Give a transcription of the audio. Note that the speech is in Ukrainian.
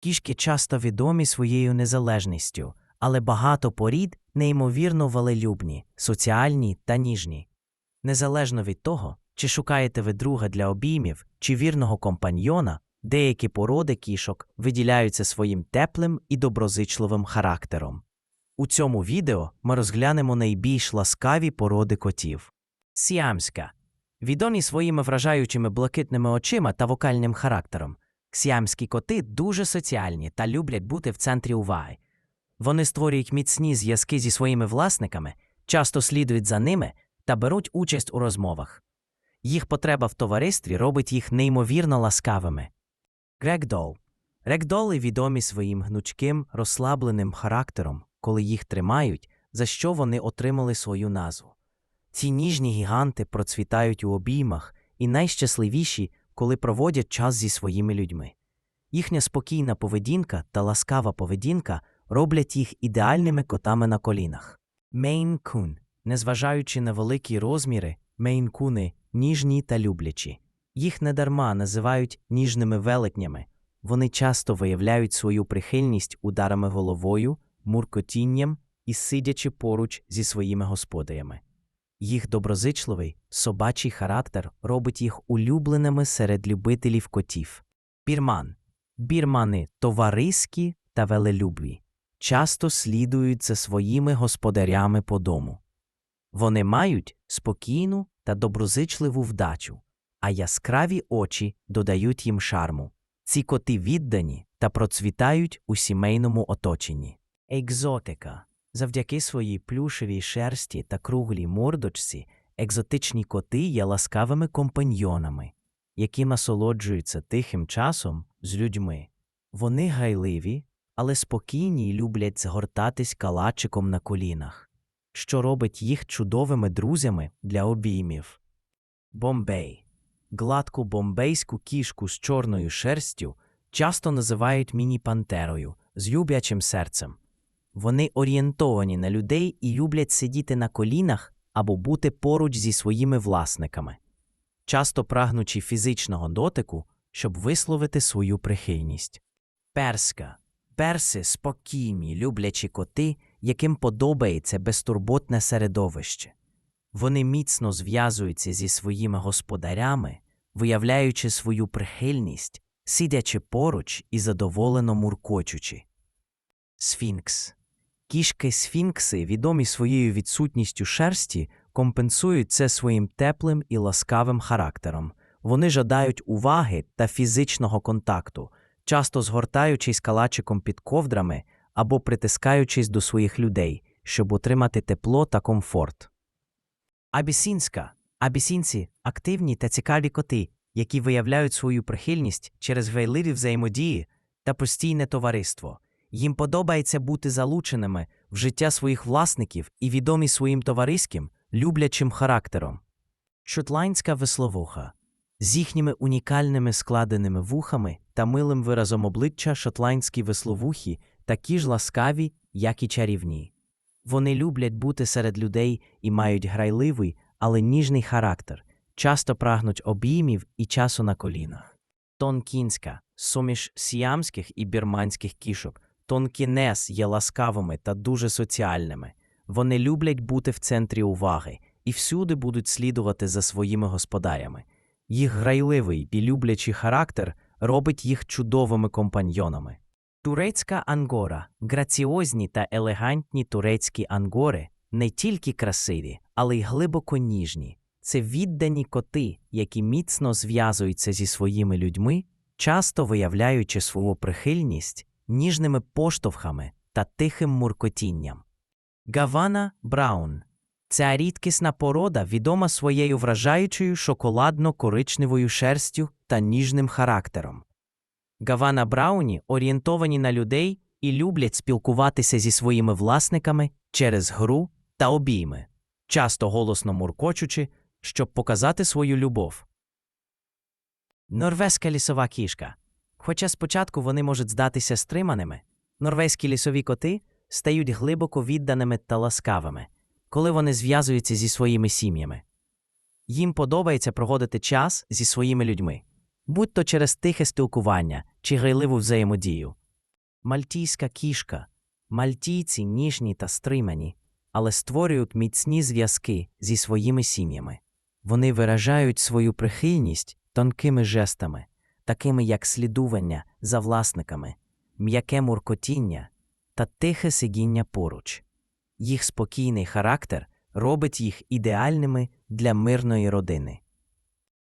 Кішки часто відомі своєю незалежністю, але багато порід неймовірно волелюбні, соціальні та ніжні. Незалежно від того, чи шукаєте ви друга для обіймів чи вірного компаньйона, деякі породи кішок виділяються своїм теплим і доброзичливим характером. У цьому відео ми розглянемо найбільш ласкаві породи котів. Сіамська. Відомі своїми вражаючими блакитними очима та вокальним характером. Сіамські коти дуже соціальні та люблять бути в центрі уваги. Вони створюють міцні зв'язки зі своїми власниками, часто слідують за ними та беруть участь у розмовах. Їх потреба в товаристві робить їх неймовірно ласкавими. Грекдол. Рекдоли відомі своїм гнучким, розслабленим характером, коли їх тримають, за що вони отримали свою назву. Ці ніжні гіганти процвітають у обіймах і найщасливіші, коли проводять час зі своїми людьми. Їхня спокійна поведінка та ласкава поведінка роблять їх ідеальними котами на колінах. Мейн-кун. Незважаючи на великі розміри, мейн-куни ніжні та люблячі. Їх недарма називають ніжними велетнями. Вони часто виявляють свою прихильність ударами головою, муркотінням і сидячи поруч зі своїми господарями. Їх доброзичливий, собачий характер робить їх улюбленими серед любителів котів. Бірман. Бірмани товариські та велелюбві, часто слідують за своїми господарями по дому. Вони мають спокійну та доброзичливу вдачу, а яскраві очі додають їм шарму. Ці коти віддані та процвітають у сімейному оточенні. Екзотика. Завдяки своїй плюшевій шерсті та круглій мордочці екзотичні коти є ласкавими компаньйонами, які насолоджуються тихим часом з людьми. Вони гайливі, але спокійні й люблять згортатись калачиком на колінах, що робить їх чудовими друзями для обіймів. Бомбей. Гладку бомбейську кішку з чорною шерстю часто називають міні-пантерою з люблячим серцем. Вони орієнтовані на людей і люблять сидіти на колінах або бути поруч зі своїми власниками, часто прагнучи фізичного дотику, щоб висловити свою прихильність. Перська. Перси спокійні, люблячі коти, яким подобається безтурботне середовище. Вони міцно зв'язуються зі своїми господарями, виявляючи свою прихильність, сидячи поруч і задоволено муркочучи. Сфінкс. Кішки сфінкси, відомі своєю відсутністю шерсті, компенсують це своїм теплим і ласкавим характером. Вони жадають уваги та фізичного контакту, часто згортаючись калачиком під ковдрами або притискаючись до своїх людей, щоб отримати тепло та комфорт. Абісінська. Абісінці активні та цікаві коти, які виявляють свою прихильність через грайливі взаємодії та постійне товариство. Їм подобається бути залученими в життя своїх власників і відомі своїм товариським, люблячим характером. Шотландська весловуха. З їхніми унікальними складеними вухами та милим виразом обличчя шотландські весловухі такі ж ласкаві, як і чарівні. Вони люблять бути серед людей і мають грайливий, але ніжний характер, часто прагнуть обіймів і часу на колінах. Тонкінська суміш сіамських і бірманських кішок. Тонкінес є ласкавими та дуже соціальними. Вони люблять бути в центрі уваги і всюди будуть слідувати за своїми господарями. Їх грайливий і люблячий характер робить їх чудовими компаньйонами. Турецька ангора граціозні та елегантні турецькі ангори не тільки красиві, але й глибоко ніжні. Це віддані коти, які міцно зв'язуються зі своїми людьми, часто виявляючи свою прихильність ніжними поштовхами та тихим муркотінням. Гавана Браун Ця рідкісна порода відома своєю вражаючою шоколадно-коричневою шерстю та ніжним характером. Гавана Брауні орієнтовані на людей і люблять спілкуватися зі своїми власниками через гру та обійми, часто голосно муркочучи, щоб показати свою любов. Норвезька лісова кішка. Хоча спочатку вони можуть здатися стриманими, норвезькі лісові коти стають глибоко відданими та ласкавими, коли вони зв'язуються зі своїми сім'ями. Їм подобається проводити час зі своїми людьми, будь то через тихе спілкування чи грайливу взаємодію. Мальтійська кішка. Мальтійці ніжні та стримані, але створюють міцні зв'язки зі своїми сім'ями. Вони виражають свою прихильність тонкими жестами, такими як слідування за власниками, м'яке муркотіння та тихе сидіння поруч. Їх спокійний характер робить їх ідеальними для мирної родини.